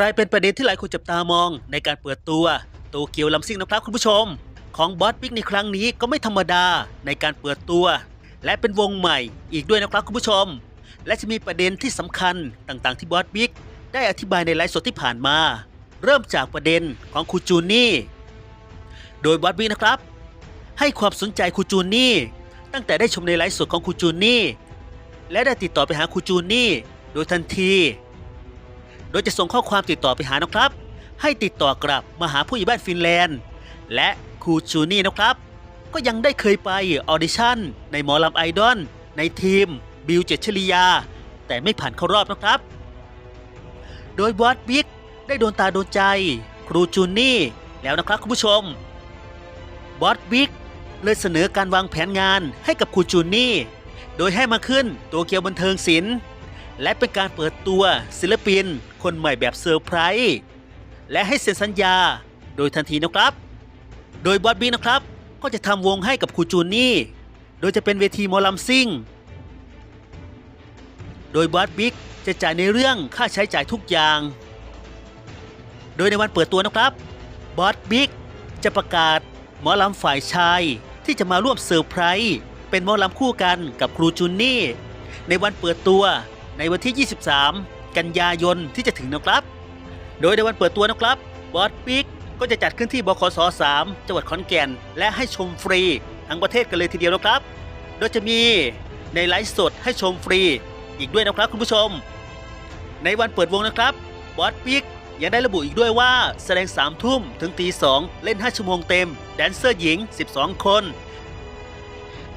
กลายเป็นประเด็นที่หลายคนจับตามองในการเปิดตัวโตเกียวลัมซิ่งนะครับคุณผู้ชม ของบอสบิ๊กในครั้งนี้ก็ไม่ธรรมดาในการเปิดตัว และเป็นวงใหม่อีกด้วยนะครับคุณผู้ชม และจะมีประเด็นที่สำคัญต่างๆที่บอสบิ๊กได้อธิบายในไลฟ์สดที่ผ่านมา เริ่มจากประเด็นของคูจูนี่ โดยบอสบิ๊กนะครับ ให้ความสนใจคูจูนี่ ตั้งแต่ได้ชมในไลฟ์สดของคูจูนี่ และได้ติดต่อไปหาคูจูนี่ โดยทันที โดยจะส่งข้อความติดต่อไปหานะครับ ให้ติดต่อกลับมาหาผู้ใหญ่บ้านฟินแลนด์ และครูจูนี่นะครับ ก็ยังได้เคยไปออดิชั่น ในหมอลำไอดอลในทีม บิวเจตชลียา แต่ไม่ผ่านเข้ารอบนะครับ โดยบอสบิ๊กได้โดนตาโดนใจ ครูจูนี่ แล้วนะครับคุณผู้ชมบอสบิ๊กเลยเสนอการวางแผนงานให้กับครูจูนี่ โดยให้มาขึ้นตัวเกียวบันเทิงศิลป์ และเป็นการเปิดตัวศิลปิน คนใหม่แบบเซอร์ไพรส์และให้เซ็นสัญญาโดยทันทีนะครับ โดยบอสบิ๊กนะครับก็จะทำวงให้กับครูจูนี่ โดยจะเป็นเวทีมอลำซิ่ง โดยบอสบิ๊กจะจ่ายในเรื่องค่าใช้จ่ายทุกอย่าง โดยในวันเปิดตัวนะครับ บอสบิ๊กจะประกาศหมอลำฝ่ายชายที่จะมาร่วมเซอร์ไพรส์เป็นหมอลำคู่กันกับครูจูนี่ ในวันเปิดตัว ในวันที่ 23 กันยายนที่จะถึงนะครับ โดยในวันเปิดตัวนะครับบอสบิ๊กก็จะจัดขึ้นที่บคส3จังหวัดขอนแก่น และให้ชมฟรีทั้งประเทศกันเลยทีเดียวนะครับ โดยจะมีในไลฟ์สดให้ชมฟรีอีกด้วยนะครับคุณผู้ชม ในวันเปิดวงนะครับบอสบิ๊กยังได้ระบุอีกด้วยว่าแสดง3ทุ่มถึงตี2เล่น 5 ชั่วโมงเต็ม แดนเซอร์หญิง 12 คน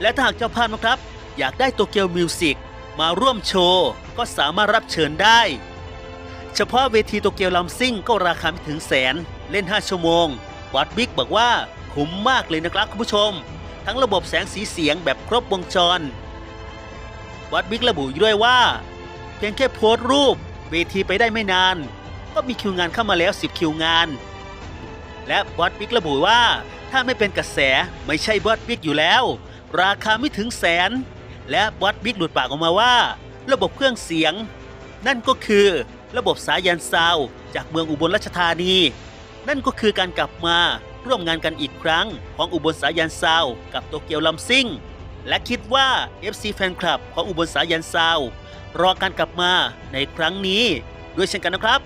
และถ้าหากเจ้าภาพนะครับ อยากได้โตเกียวมิวสิก มาร่วมโชว์ ก็สามารถรับเชิญได้ เฉพาะเวทีโตเกียวลัมซิ่งก็ราคาไม่ถึงแสน เล่น 5 ชั่วโมงบอสบิ๊กบอกว่าคุ้มมากเลยนะครับคุณผู้ชม ทั้งระบบแสงสีเสียงแบบครบวงจรบอสบิ๊กระบุด้วยว่า เพียงแค่โพสต์รูป เวทีไปได้ไม่นาน ก็มีคิวงานเข้ามาแล้ว 10 คิวงาน และบอสบิ๊กระบุว่าถ้าไม่เป็นกระแสไม่ใช่บอสบิ๊กอยู่แล้ว ราคาไม่ถึงแสน และบอสบิ๊กหลุดปากออกมาว่า ระบบเครื่องเสียง นั่นก็คือระบบสายันซาวจากเมืองอุบลราชธานี นั่นก็คือการกลับมาร่วมงานกันอีกครั้งของอุบลสายันซาวกับโตเกียวลัมซิงและคิดว่า FC แฟนคลับของอุบลสายันซาวรอการกลับมาในครั้งนี้ด้วยเช่นกันนะครับ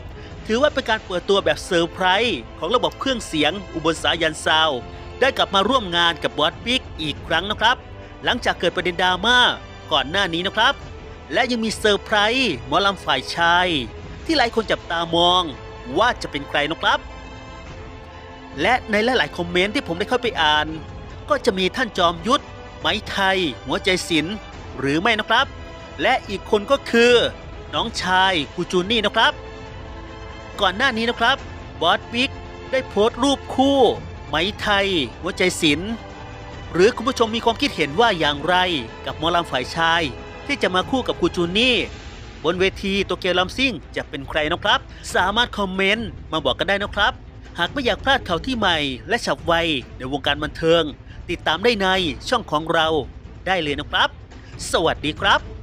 ถือว่าเป็นการเปิดตัวแบบเซอร์ไพรส์ของระบบเครื่องเสียงอุบลสายันซาวได้กลับมาร่วมงานกับบอสบิ๊กอีกครั้งนะครับ หลังจากเกิดประเด็นดราม่าก่อนหน้านี้นะครับ และยังมีเซอร์ไพรส์หมอลำฝ่ายชาย ที่หลายคนจับตามองว่าจะเป็นใครนะครับ และในหลายๆคอมเมนต์ที่ผมได้เข้าไปอ่าน ก็จะมีท่านจอมยุทธไม้ไทย หัวใจศิลป์หรือไม่นะครับ และอีกคนก็คือ น้องชายคูจูนี่นะครับ ก่อนหน้านี้นะครับบอสบิ๊กได้โพสต์รูปคู่ ไม้ไทย หัวใจศิลป์ หรือคุณผู้ชมมีความคิดเห็นว่าอย่างไร กับหมอลำฝ่ายชาย ที่จะมาคู่กับคูจูนี่ บนเวทีโตเกียวลัมซิ่งจะเป็นใครนะครับ สามารถคอมเมนต์มาบอกกันได้นะครับ หากไม่อยากพลาดข่าวที่ใหม่ และฉับไวในวงการบันเทิง ติดตามได้ในช่องของเราได้เลยนะครับ สวัสดีครับ